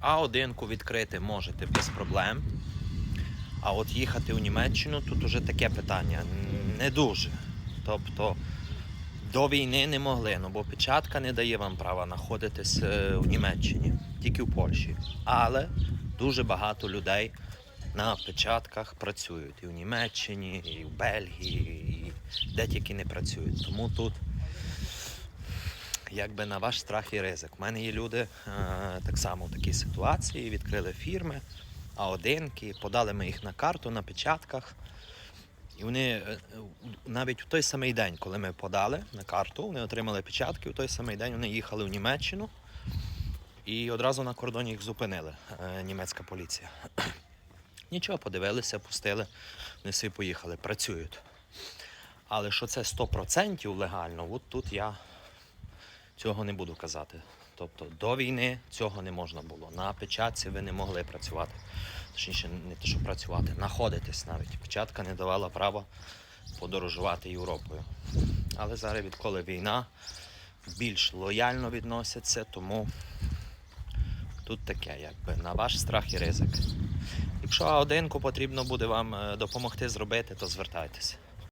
А1 відкрити можете без проблем. А от їхати у Німеччину тут уже таке питання не дуже. Тобто до війни не могли, ну бо печатка не дає вам права знаходитись е, в Німеччині, тільки в Польщі. Але дуже багато людей на печатках працюють і в Німеччині, і в Бельгії, і де тільки не працюють. Тому тут якби на ваш страх і ризик. У мене є люди е, так само в такій ситуації, відкрили фірми, А1, подали ми їх на карту на печатках. І вони е, навіть в той самий день, коли ми подали на карту, вони отримали печатки, в той самий день вони їхали в Німеччину і одразу на кордоні їх зупинили е, німецька поліція. Нічого, подивилися, пустили, вони собі поїхали, працюють. Але що це 100% легально, от тут я цього не буду казати. Тобто до війни цього не можна було. На печатці ви не могли працювати. Точніше, не те, що працювати, знаходитись навіть. Печатка не давала права подорожувати Європою. Але зараз, відколи війна, більш лояльно відносяться, тому тут таке, якби на ваш страх і ризик. Якщо А1 потрібно буде вам е, допомогти зробити, то звертайтеся.